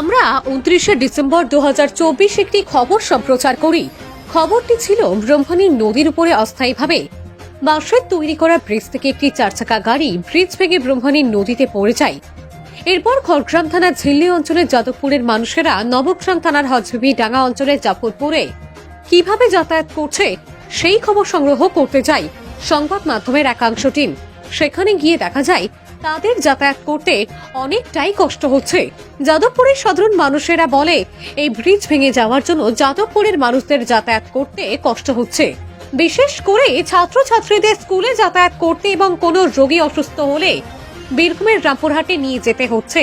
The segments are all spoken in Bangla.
আমরা উনত্রিশে ডিসেম্বর দু একটি খবর সম্প্রচার করি। খবরটি ছিল ব্রহ্মণী নদীর উপরে অস্থায়ীভাবে। বাঁশের তৈরি করা ব্রিজ থেকে একটি চারচাকা গাড়ি ব্রিজ ভেঙে ব্রহ্মণী নদীতে পড়ে যায়। এরপর খড়গ্রাম থানার ঝিল্লি অঞ্চলের যাদবপুরের মানুষেরা নবগ্রাম থানার হজবিবি ডাঙ্গা অঞ্চলের জাফরপুরে কীভাবে যাতায়াত করছে, সেই খবর সংগ্রহ করতে যায় সংবাদ মাধ্যমের একাংশ টিম। সেখানে গিয়ে দেখা যায় তাদের যাতায়াত করতে অনেকটাই কষ্ট হচ্ছে। যাদবপুরের সাধারণ মানুষেরা বলে, এই ব্রিজ ভেঙে যাওয়ার জন্য যাদবপুরের মানুষদের যাতায়াত করতে কষ্ট হচ্ছে। বিশেষ করে ছাত্রছাত্রীদের স্কুলে যাতায়াত করতে এবং কোনো রোগী অসুস্থ হলে বীরভূমের রামপুরহাটে নিয়ে যেতে হচ্ছে,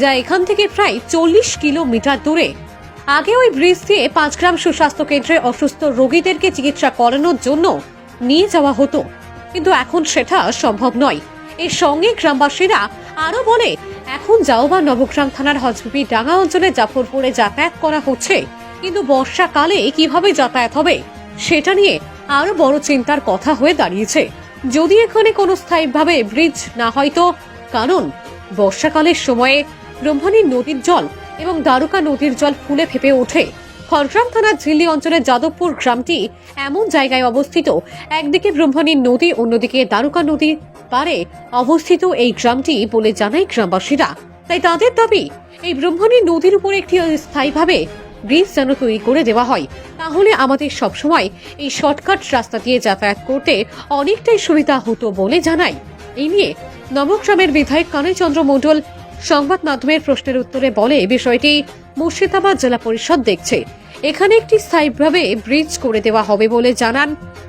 যা এখান থেকে প্রায় চল্লিশ কিলোমিটার দূরে। আগে ওই ব্রিজ দিয়ে পাঁচগ্রাম সুস্বাস্থ্য কেন্দ্রে অসুস্থ রোগীদেরকে চিকিৎসা করানোর জন্য নিয়ে যাওয়া হতো, কিন্তু এখন সেটা সম্ভব নয়। এর সঙ্গে গ্রামবাসীরা আরও বলে, এখন যাও বা নবগ্রাম থানার হজবিবি ডাঙ্গা অঞ্চলে জাফরপুরে যাতায়াত করা হচ্ছে। কিন্তু বর্ষাকালে কীভাবে যাতায়াত হবে, সেটা নিয়ে আরও বড় চিন্তার কথা হয়ে দাঁড়িয়েছে। যদি এখানে কোনো স্থায়ীভাবে ব্রিজ না হয় তো, কারণ বর্ষাকালের সময়ে ব্রহ্মণী নদীর জল এবং দ্বারকা নদীর জল ফুলে ফেপে ওঠে। খড়গ্রাম থানার ঝিল্লি অঞ্চলের যাদবপুর গ্রামটি এমন জায়গায় অবস্থিত, একদিকে ব্রহ্মণী নদী, অন্যদিকে দ্বারকা নদীর পারে। অবস্থিত এই গ্রামটি বলে জানায় গ্রামবাসীরা। তাই তাদের দাবি, এই ব্রহ্মণী নদীর উপর একটি স্থায়ীভাবে ব্রিজ যেন তৈরি করে দেওয়া হয়। তাহলে আমাদের সবসময় এই শর্টকাট রাস্তা দিয়ে যাতায়াত করতে অনেকটাই সুবিধা হতো বলে জানায়। এই নিয়ে নবগ্রামের বিধায়ক কানাই চন্দ্র মণ্ডল সংবাদ মাধ্যমের প্রশ্নের উত্তরে বলে বিষয়টি মুর্শিদাবাদ জেলা পরিষদ দেখছে। এখানে একটি স্থায়ীভাবে ব্রিজ করে দেওয়া হবে বলে জানান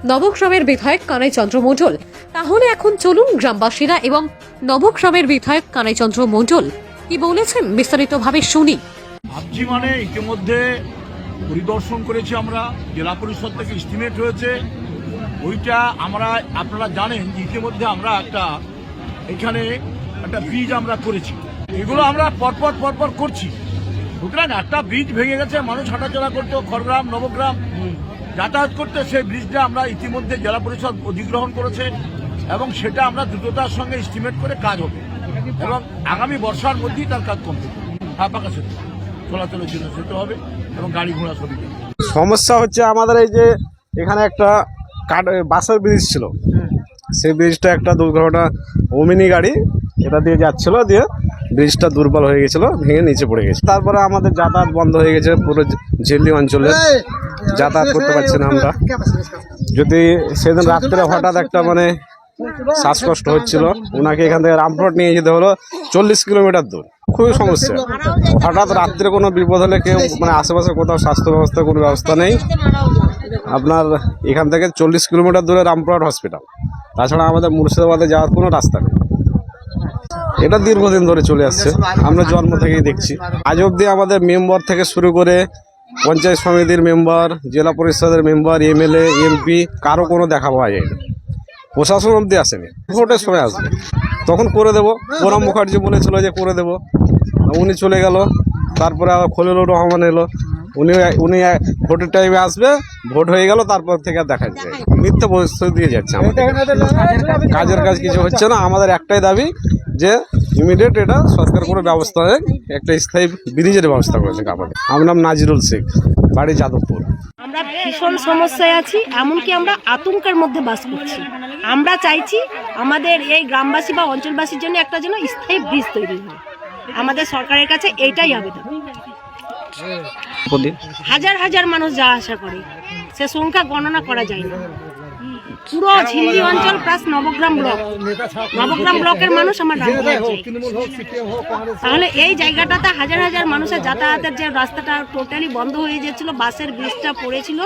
নবগ্রামের বিধায়ক কানাই চন্দ্র মণ্ডল। তাহলে এখন চলুন গ্রামবাসীরা এবং নবগ্রামের বিধায়ক কানাই চন্দ্র মণ্ডল কি বলেছেন বিস্তারিতভাবে শুনি। ভাবছি মানে ইতিমধ্যে পরিদর্শন করেছি আমরা, জেলা পরিষদ থেকে এস্টিমেট হয়েছে। ওইটা আমরা, আপনারা জানেন যে ইতিমধ্যে আমরা একটা, এখানে একটা ব্রিজ আমরা করেছি। এগুলো আমরা পরপর পরপর করছি। বুঝলেন একটা ব্রিজ ভেঙে গেছে মানুষ হাঁটাচলা করতো খড়গ্রাম নবগ্রাম যাতায়াত করতে সেই ব্রিজটা আমরা ইতিমধ্যে জেলা পরিষদ অধিগ্রহণ করেছে এবং সেটা আমরা দ্রুততার সঙ্গে এস্টিমেট করে কাজ হবে। এবং আগামী বর্ষার মধ্যেই তার কাজ কমপ্লিট হবে ফাঁকা সেতু চলাচলের জন্য সেতু হবে এবং গাড়ি ঘোড়া সুবিধা সমস্যা হচ্ছে আমাদের এই যে এখানে একটা কাঠ বাসের ব্রিজ ছিল। সেই ব্রিজটা একটা দুর্ঘটনা ওমিনি গাড়ি এটা দিয়ে যাচ্ছিল দিয়ে ব্রিজটা দুর্বল হয়ে গেছিল ভেঙে নিচে পড়ে গেছে। তারপরে আমাদের যাতায়াত বন্ধ হয়ে গেছে পুরো ঝিল্লি অঞ্চলে। যাতায়াত করতে পারছি না আমরা। যদি সেদিন রাত্রে হঠাৎ একটা মানে শ্বাসকষ্ট হচ্ছিল ওনাকে এখান থেকে রামপুরহাট নিয়ে যেতে হলো চল্লিশ কিলোমিটার দূর। খুবই সমস্যা। হঠাৎ রাত্রে কোনো বিপদ হলে কেউ মানে আশেপাশে কোথাও স্বাস্থ্য ব্যবস্থা কোনো ব্যবস্থা নেই। আপনার এখান থেকে চল্লিশ কিলোমিটার দূরে রামপুরহাট হসপিটাল। তাছাড়া আমাদের মুর্শিদাবাদে যাওয়ার কোনো রাস্তা নেই। এটা দীর্ঘদিন ধরে চলে আসছে। আমরা জন্ম থেকেই দেখছি। আজ অবধি আমাদের মেম্বার থেকে শুরু করে পঞ্চায়েত সমিতির মেম্বার, জেলা পরিষদের মেম্বার, এমএলএ, এমপি, কারও কোনো দেখা পাওয়া যায়নি প্রশাসন অবধি আসেনি। ভোটের সময় আসবে। তখন করে দেবো। প্রণব মুখার্জি বলেছিল যে করে দেবো। উনি চলে গেল। তারপরে আবার খলিলুর রহমান এলো। উনি উনি ভোটের টাইমে আসবে ভোট হয়ে গেল তারপর থেকে আর দেখা যায় মিথ্যে প্রতিশ্রুতি দিয়ে যাচ্ছে আমাদের কাজের কাজ কিছু হচ্ছে না। আমাদের একটাই দাবি যে ইমিডিয়েট এটা সরকার কোনো ব্যবস্থা নেয় একটা স্থায়ী ব্রিজের ব্যবস্থা করেছে আমাদের আমার নাম নাজিরুল শেখ বাড়ি যাদবপুর। আমরা ভীষণ সমস্যায় আছি এমনকি আমরা আতঙ্কের মধ্যে বাস করছি। আমরা চাইছি আমাদের এই গ্রামবাসী বা অঞ্চলবাসীর জন্য একটা যেন স্থায়ী ব্রিজ তৈরি হয়। আমাদের সরকারের কাছে এইটাই আবেদন। হাজার হাজার মানুষ যা আশা করে। সে সংখ্যা গণনা করা যায় না। পুরো ঝিল্লি অঞ্চল প্লাস নবগ্রাম ব্লক। নবগ্রাম ব্লকের মানুষ আমার তাহলে এই জায়গাটাতে হাজার হাজার মানুষের যাতায়াতের যে রাস্তাটা টোটালি বন্ধ হয়ে যাচ্ছিল বাসের ব্রিজটা পড়েছিল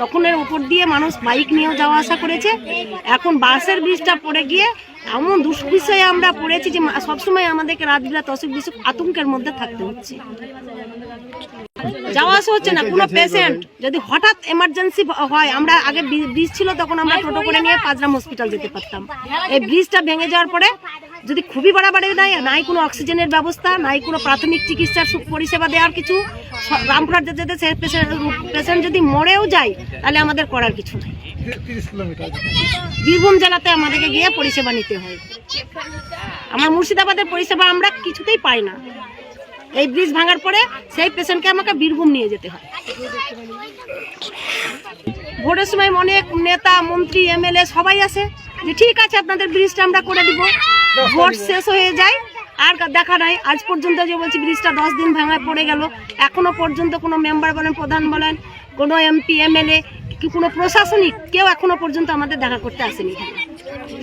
তখন এর উপর দিয়ে মানুষ বাইক নিয়েও যাওয়া আসা করেছে। এখন বাসের ব্রিজটা পড়ে গিয়ে এমন দুষ্বিষয়ে আমরা পড়েছি যে সবসময় আমাদেরকে রাত বিরাত অসুখ বিসুখ আতঙ্কের মধ্যে থাকতে হচ্ছে। যাওয়া আসা হচ্ছে না কোনো পেশেন্ট যদি হঠাৎ এমার্জেন্সি হয় আমরা আগে ব্রিজ ছিল তখন আমরা টোটো করে নিয়ে পাঁচরাম হসপিটাল যেতে পারতাম। এই ব্রিজটা ভেঙে যাওয়ার পরে যদি খুবই বাড়াবাড়ি নাই নাই কোনো অক্সিজেনের ব্যবস্থা নাই কোনো প্রাথমিক চিকিৎসার পরিষেবা দেওয়ার কিছু রামপুরহাট যেতে যেতে সে পেশেন্ট যদি মরেও যায় তাহলে আমাদের করার কিছু নাই। বীরভূম জেলাতে আমাদেরকে গিয়ে পরিষেবা নিতে হয়। আমার মুর্শিদাবাদের পরিষেবা আমরা কিছুতেই পাই না। এই ব্রিজ ভাঙার পরে সেই পেশেন্টকে আমাকে বীরভূম নিয়ে যেতে হয়। ভোটের সময় অনেক নেতা, মন্ত্রী, এমএলএ সবাই আসে যে, ঠিক আছে, আপনাদের ব্রিজটা আমরা করে দিব। ভোট শেষ হয়ে যায়, আর দেখা নাই। আজ পর্যন্ত যে বলছি ব্রিজটা দশ দিন ভাঙায় পড়ে গেল। এখনও পর্যন্ত কোনো মেম্বার বলেন, প্রধান বলেন, কোনো এমপি, এমএলএ, কি কোনো প্রশাসনিক কেউ এখনও পর্যন্ত আমাদের দেখা করতে আসেনি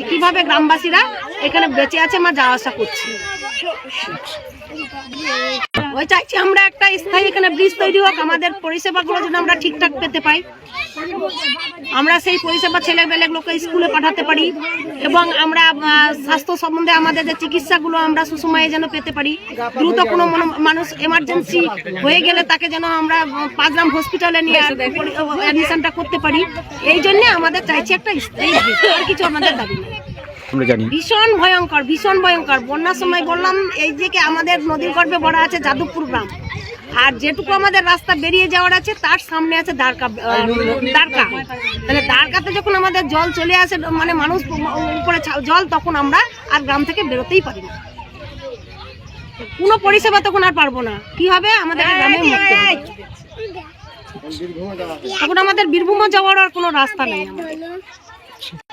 কীভাবে গ্রামবাসীরা এখানে বেঁচে আছে আমার যাওয়া আসা করছি। ওই চাইছি আমরা একটা স্থায়ী এখানে ব্রিজ তৈরি হোক, আমাদের পরিষেবাগুলো যেন আমরা ঠিকঠাক পেতে পাই। আমরা সেই পরিষেবা ছেলে লোককে স্কুলে পাঠাতে পারি এবং আমরা স্বাস্থ্য সম্বন্ধে আমাদের যে চিকিৎসাগুলো আমরা সুসময়ে যেন পেতে পারি। দ্রুত কোনো মানুষ এমার্জেন্সি হয়ে গেলে তাকে যেন আমরা পাঁচগ্রাম হসপিটালে নিয়ে অ্যাডমিশনটা করতে পারি। এই জন্য আমাদের চাইছি একটা স্থায়ী আর কিছু আমাদের দাবি নেই। আমরা জানি। ভীষণ ভয়ঙ্কর ভীষণ ভয়ঙ্কর। বন্যার সময় বললাম এই যে কি আমাদের নদীর গর্ভে বড় আছে যাদবপুর গ্রাম। আর যেটুকু আমাদের রাস্তা বেরিয়ে যাওয়ার আছে তার সামনে আছে দ্বারকা দ্বারকা। তাহলে দ্বারকাতে যখন আমাদের জল চলে আসে মানে মানুষ উপরে ছা- জল তখন আমরা আর গ্রাম থেকে বেরোতেই পারি না। কোনো পরিষেবা তখন আর পারব না। কি হবে? আমাদের গ্রামে। তখন আমাদের বীরভূমও যাওয়ার আর কোনো রাস্তা নেই আমাদের।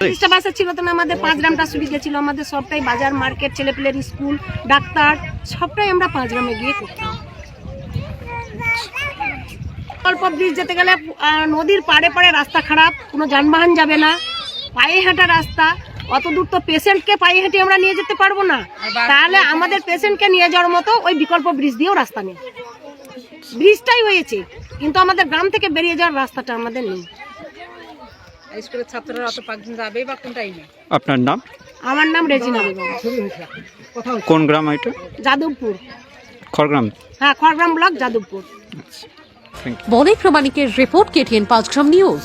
তিরিশটা বাসে ছিল তো না, আমাদের পাঁচ গ্রামটা সুবিধা ছিল, আমাদের সবটাই বাজার, মার্কেট, ছেলেপেলের স্কুল, ডাক্তার, সবটাই আমরা পাঁচ গ্রামে গিয়ে করতাম। অল্প ব্রিজ যেতে গেলে নদীর পাড়ে পাড়ে রাস্তা খারাপ, কোনো যানবাহন যাবে না, পায়ে হাঁটা রাস্তা, অত দূর তো পেশেন্টকে পায়ে হেঁটে আমরা নিয়ে যেতে পারব না। তাহলে আমাদের পেশেন্টকে নিয়ে যাওয়ার মতো ওই বিকল্প ব্রিজ দিয়েও রাস্তা নেই। ব্রিজটাই হয়েছে, কিন্তু আমাদের গ্রাম থেকে বেরিয়ে যাওয়ার রাস্তাটা আমাদের নেই। স্কুলের ছাত্ররা অত পাঁচজন যাবে বা কোনটাই টাইমে আপনার নাম? আমার নাম রেজিনা বেগম। কোন গ্রাম এটা? যাদবপুর। খড়গ্রাম। হ্যাঁ খড়গ্রাম ব্লক যাদবপুর। ইউ বলে প্রমাণিকের রিপোর্ট কেটিএন পাঁচগ্রাম নিউজ।